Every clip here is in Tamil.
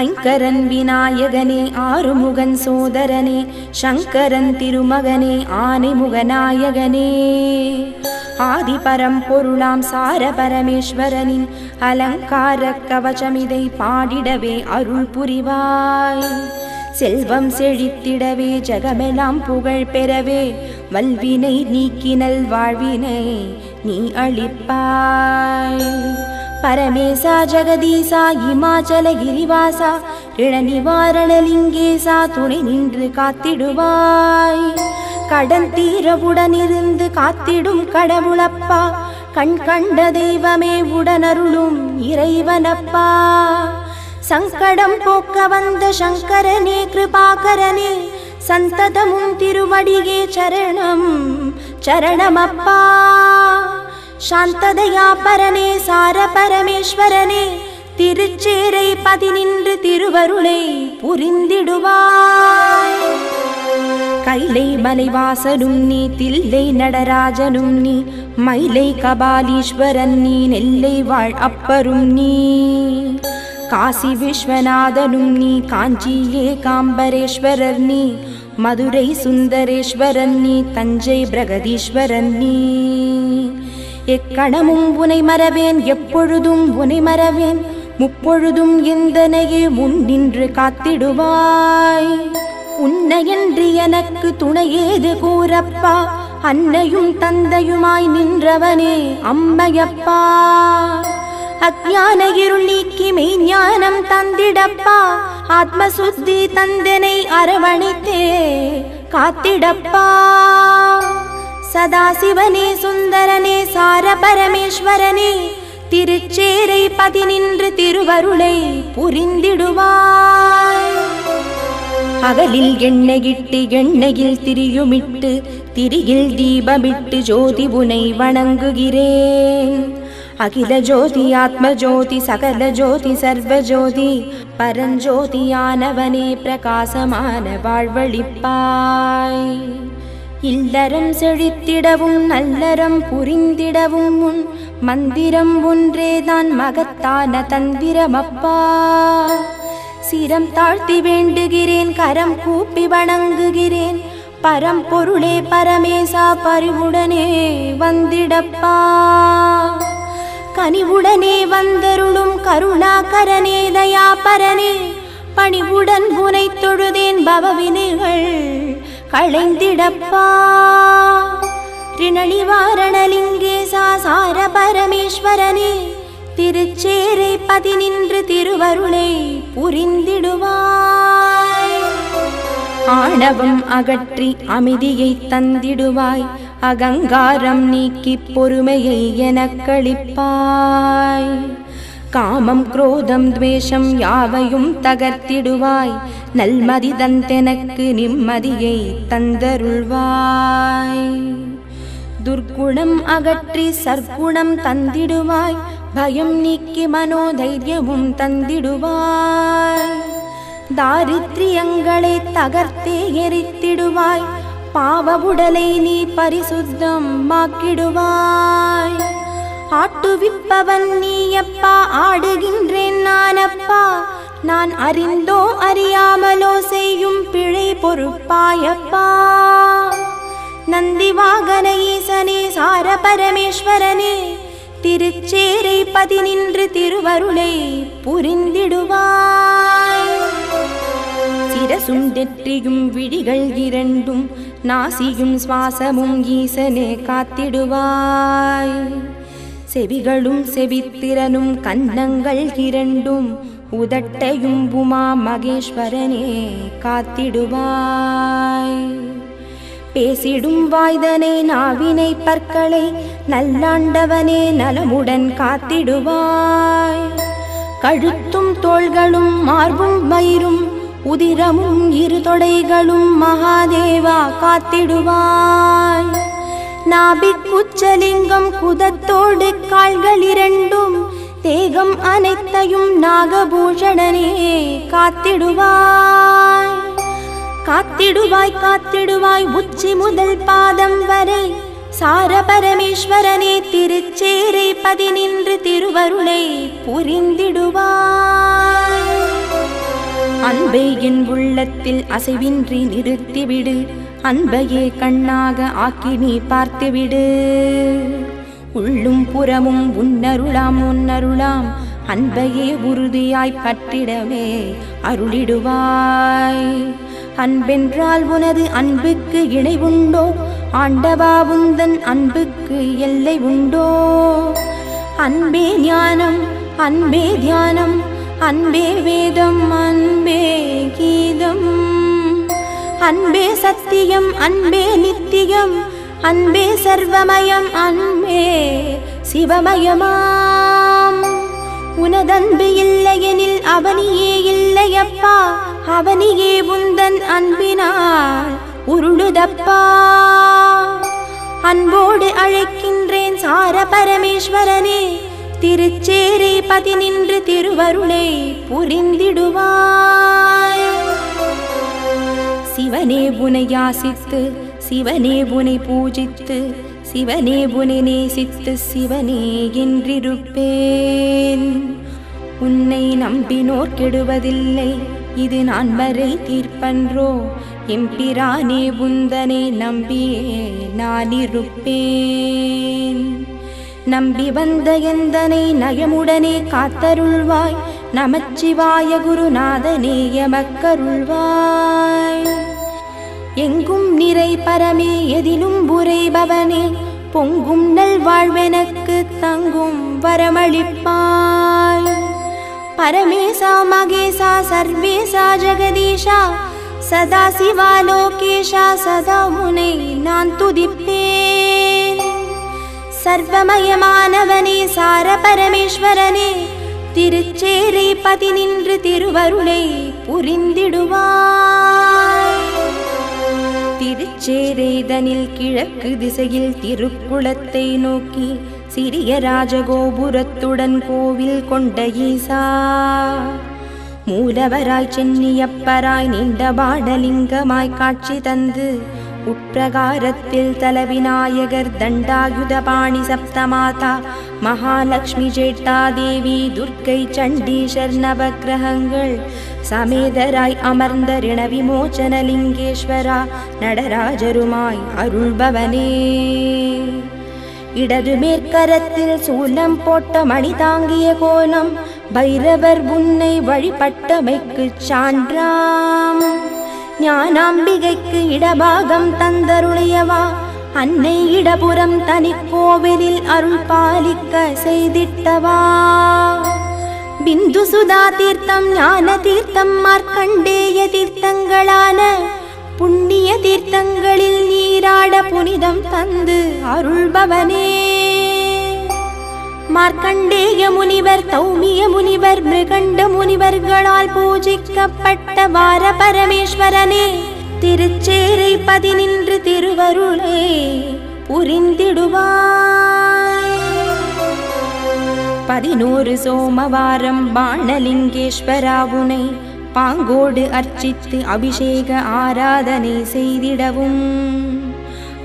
ஐங்கரன் விநாயகனே ஆறுமுகன் சோதரனே சங்கரன் திருமகனே ஆனைமுகநாயகனே ஆதி பரம்பொருளாம் சார பரமேஸ்வரனின் அலங்கார கவச்சமிதை பாடிடவே அருள் புரிவாய். செல்வம் செழித்திடவே ஜகமெல்லாம் புகழ் பெறவே வல்வினை நீக்கினல் வாழ்வினை நீ அளிப்பாய். பரமேசா ஜெகதீசா இமாச்சல கிரிவாசா ரிண துணை நின்று காத்திடுவாய். கடன் தீரவுடனிருந்து காத்திடும் கடவுளப்பா கண் கண்ட தெய்வமே உடனருளும் இறைவனப்பா. சங்கடம் போக்க வந்த சங்கரனே கிருபாகரனே சந்ததமும் திருவடியே சரணம் சரணமப்பா. சாந்ததயா பரனே சார பரமேஸ்வரனே திருச்சேரை பதினின்று திருவருளை புரிந்திடுவாய். கைலை மலைவாசனும் நீ தில்லை நடராஜனும் நீ மயிலை கபாலீஸ்வரன் நீ நெல்லை வாழ் அப்பரும் நீ. காசி விஸ்வநாதனும் நீ காஞ்சியே காம்பரேஸ்வரர் நீ மதுரை சுந்தரேஸ்வரன் நீ தஞ்சை பிரகதீஸ்வரன் நீ. எக்கணமும் உனை மறவேன் எப்பொழுதும் உனை மறவேன். முப்பொழுதும் எந்தனையே முன் நின்று காத்திடுவாய். உன்னையன்றி எனக்கு துணையேது கூறப்பா? அன்னையும் தந்தையுமாய் நின்றவனே அம்மையப்பா. அஜான இருள் நீக்கி மெய்ஞானம் தந்திடப்பா. ஆத்மசுத்தி தந்தனை அரவணைத்தே காத்திடப்பா. சதாசிவனே சுந்தரனே சார பரமேஸ்வரனே திருச்சேரை பதினின்று திருவருளை புரிந்திடுவாய். அகலில் எண்ணெயிட்டு எண்ணெயில் திரியுமிட்டு திரியில் தீபமிட்டு ஜோதி உனை வணங்குகிறேன். அகில ஜோதி ஆத்ம ஜோதி சகல ஜோதி சர்வ ஜோதி பரஞ்சோதியானவனே பிரகாசமான வாழ்வழிப்பாய். இல்லறம் செழித்திடவும் நல்லறம் புரிந்திடவும் உன் மந்திரம் ஒன்றேதான் மகத்தான தந்திரமப்பா. சிரம் தாழ்த்தி வேண்டுகிறேன் கரம் கூப்பி வணங்குகிறேன் பரம்பொருளே பரமேசா பரிவுடனே வந்திடப்பா. கனிவுடனே வந்தருளும் கருணாகரனே தயாபரனே பணிவுடன் புனை தொழுதேன் பவவினைகள் களைந்திடப்பா. ரிணழிவாரணலிங்கேசா சார பரமேஸ்வரனே திருச்சேரை பதினின்று திருவருளை புரிந்திடுவாய். ஆணவம் அகற்றி அமைதியை தந்திடுவாய் அகங்காரம் நீக்கி பொறுமையை எனக்களிப்பாய். காமம் குரோதம் துவேஷம் யாவையும் தகர்த்திடுவாய். நல்மதி தந்தெனக்கு நிம்மதியை தந்தருள்வாய். துர்க்குணம் அகற்றி சற்குணம் தந்திடுவாய். பயம் நீக்கி மனோதைரியமும் தந்திடுவாய். தாரித்ரியங்களை தகர்த்தே எரித்திடுவாய். பாவ உடலை நீ பரிசுத்தம் மாக்கிடுவாய். ஆட்டுவிப்பவன் நீயப்பா ஆடுகின்றேன் நானப்பா. நான் அறிந்தோ அறியாமலோ செய்யும் பிழை பொறுப்பாயப்பா. நந்தி வாகன ஈசனே சார பரமேஸ்வரனே திருச்சேரை பதினின்று திருவருளை புரிந்திடுவாய். சிரசும் நெற்றியும் விழிகள் இரண்டும் நாசியும் சுவாசமும் ஈசனே காத்திடுவாய். செவிகளும் செவித்திறனும் கன்னங்கள் இரண்டும் உதட்டையும் உமா மகேஸ்வரனே காத்திடுவாய். பேசிடும் வாய்தனை நாவினை பற்களை நல்லாண்டவனே நலமுடன் காத்திடுவாய். கழுத்தும் தோள்களும் மார்பும் வயிறும் உதிரமும் இரு தொடைகளும் மகாதேவா காத்திடுவாய். நாபிக்குச்சலிங்கம் குதத்தோடு கால்கள் இரண்டும் தேகம் அனைத்தையும் நாகபூஷணனே காத்திடுவாய். காத்திடுவாய் காத்திடுவாய் உச்சி முதல் பாதம் வரை சார பரமேஸ்வரனே திருச்சேரை பதினின்று திருவருளை புரிந்திடுவாய். அன்பே என் உள்ளத்தில் அசைவின்றி நிறுத்திவிடு அன்பையே கண்ணாக ஆக்கி நீ பார்த்துவிடு. உள்ளும் புறமும் உன்னருளாம் உன்னருளாம். அன்பையே உறுதியாய் பற்றிடவே அருளிடுவாய். அன்பென்றால் உனது அன்புக்கு இணை உண்டோ? ஆண்டவா உந்தன் அன்புக்கு எல்லை உண்டோ? அன்பே ஞானம் அன்பே தியானம் அன்பே வேதம் அன்பே கீதம். அன்பே சத்தியம் அன்பே நித்தியம் அன்பே சர்வமயம் அன்பே சிவமயமாம். உனதன்பு இல்லையெனில் அவனியே இல்லையப்பா அவனியே உந்தன் அன்பினால் உருளுதப்பா. அன்போடு அழைக்கின்றேன் சார பரமேஸ்வரனே திருச்சேரை பதினின்று திருவருளை புரிந்திடுவாய். சிவனே புனை யாசித்து சிவனே புனை பூஜித்து சிவனே புனை நேசித்து சிவனே என்றிருப்பேன். உன்னை நம்பினோர் கெடுவதில்லை இது நான் வரை தீர்ப்பன்றோ? எம்பிரானே புந்தனை நம்பியே நான் இருப்பேன். நம்பி வந்த எந்தனை நயமுடனே காத்தருள்வாய்? நமச்சிவாய குருநாதனே எமக்கருள்வாய். எங்கும் நிறை பரமே எதிலும் புரைபவனே பொங்கும் நல் வாழ்வெனக்கு தங்கும் வரமளிப்பாய். பரமேசா மகேசா சர்வேசா ஜெகதீஷா சதா சிவா லோகேஷா சதா முனை நான் துதிப்பேன். சர்வமயமானவனே சார பரமேஸ்வரனே திருச்சேரை பதி நின்று திருவருளை புரிந்திடுவார் திருச்சேரைதனில் கிழக்கு திசையில் திருக்குளத்தை நோக்கி சிறிய ராஜகோபுரத்துடன் கோவில் கொண்ட ஈசா. மூலவராய் சென்னியப்பராய் நீண்ட பாடலிங்கமாய் காட்சி தந்து உட்பிரகாரத்தில் தலவிநாயகர் தண்டாயுதபாணி சப்தமாதா மகாலட்சுமி ஜேட்டாதேவி துர்க்கை சண்டீஷர் நவக்கிரகங்கள் சமேதராய் அமர்ந்த ரிண விமோச்சன லிங்கேஸ்வரா நடராஜருமாய் அருள்பவனே. இடது மேற்கரத்தில் சூலம் போட்ட மணி தாங்கிய கோலம் பைரவர் உன்னை வழிபட்டமைக்கு சான்றாம். ஞானாம்பிகைக்கு இடபாகம் தந்தருளியவா அன்னை இடபுறம் தனி கோவிலில் அருள் பாலிக்க செய்திட்டவா? பிந்து சுதா தீர்த்தம் ஞான தீர்த்தம் மார்க்கண்டேய தீர்த்தங்களான புண்ணிய தீர்த்தங்களில் நீராட புனிதம் தந்து அருள்பவனே. மார்க்கண்டேய முனிவர் தௌமிய முனிவர் மிருகண்ட முனிவர்களால் பூஜிக்கப்பட்ட வார பரமேஸ்வரனே திருச்சேரை பதினின்று திருவருளே புரிந்திடுவாய். பதினோரு சோமவாரம் பாணலிங்கேஸ்வராவுனை பாங்கோடு அர்ச்சித்து அபிஷேக ஆராதனை செய்திடவும்.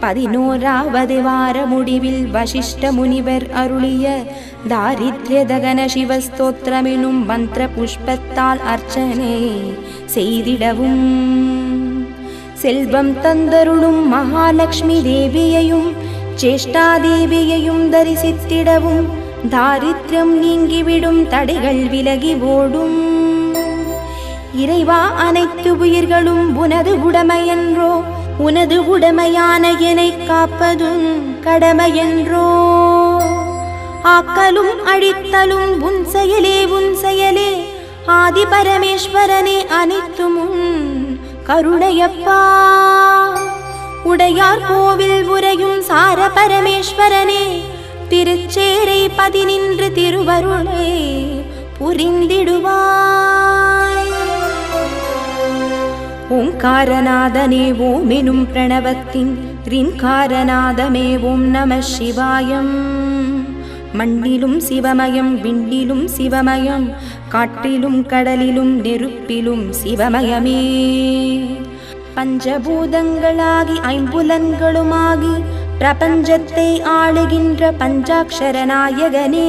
பதினோராவது வார முடிவில் வசிஷ்ட முனிவர் அருளிய தாரித்ய தகன சிவஸ்தோத்திரமெனும் மந்திர புஷ்பத்தால் அர்ச்சனை செய்திடவும். செல்வம் தந்தருளும் மகாலட்சுமி தேவியையும் சேஷ்டா தேவியையும் தரிசித்திடவும் தாரித்யம் நீங்கிவிடும் தடைகள் விலகி ஓடும். இறைவா அனைத்து உயிர்களும் உனது உடமையன்றோ உனது உடமையான என்னை காப்பதும் கடமையன்றோ. ஆக்கலும் அழித்தலும் உன் செயலே உன் செயலே ஆதி பரமேஸ்வரனே அனைத்தும் கருணையப்பா. உடையார் கோவில் உரையும் சார பரமேஸ்வரனே திருச்சேரை பதினின்று திருவருளே புரிந்திடுவாய். ஓங்காரநாதனே ஓம் எனும் பிரணவத்தின் ரின்காரநாதமே ஓம் நம சிவாயம். மண்ணிலும் சிவமயம் விண்ணிலும் சிவமயம் காற்றிலும் கடலிலும் நெருப்பிலும் சிவமயமே. பஞ்சபூதங்களாகி ஐம்புலன்களுமாகி பிரபஞ்சத்தை ஆளுகின்ற பஞ்சாட்சர நாயகனே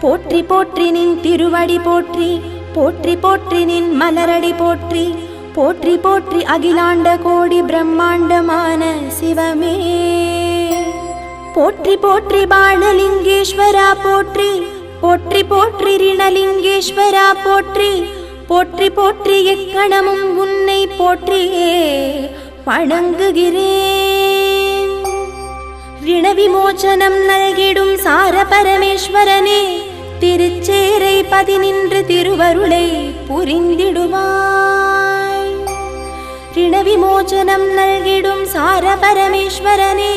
போற்றி போற்றி நின் திருவடி போற்றி போற்றி போற்றி நின் மலரடி போற்றி போற்றி போற்றி அகிலாண்ட கோடி பிரம்மாண்டமான சிவமே. போற்றி போற்றி பாணலிங்கேஸ்வரா போற்றி போற்றி போற்றி ரிணலிங்கேஸ்வரா போற்றி. போற்றி போற்றி எக்கணமும் உன்னை போற்றியே வணங்குகிறேன். ரிணவிமோச்சனம் நல்கிடும் சார பரமேஸ்வரனே திருச்சேரை பதினின்று திருவருளை புரிந்திடுவாய். ரிணவிமோச்சனம் நல்கிடும் சார பரமேஸ்வரனே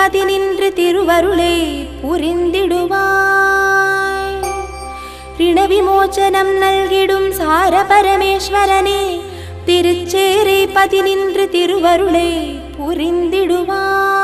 பதினின்று திருவருளை புரிந்திடுவாய். ரிணவிமோச்சனம் நல்கிடும் சார பரமேஸ்வரனே திருச்சேரை பதினின்று திருவருளை புரிந்திடுவாய்.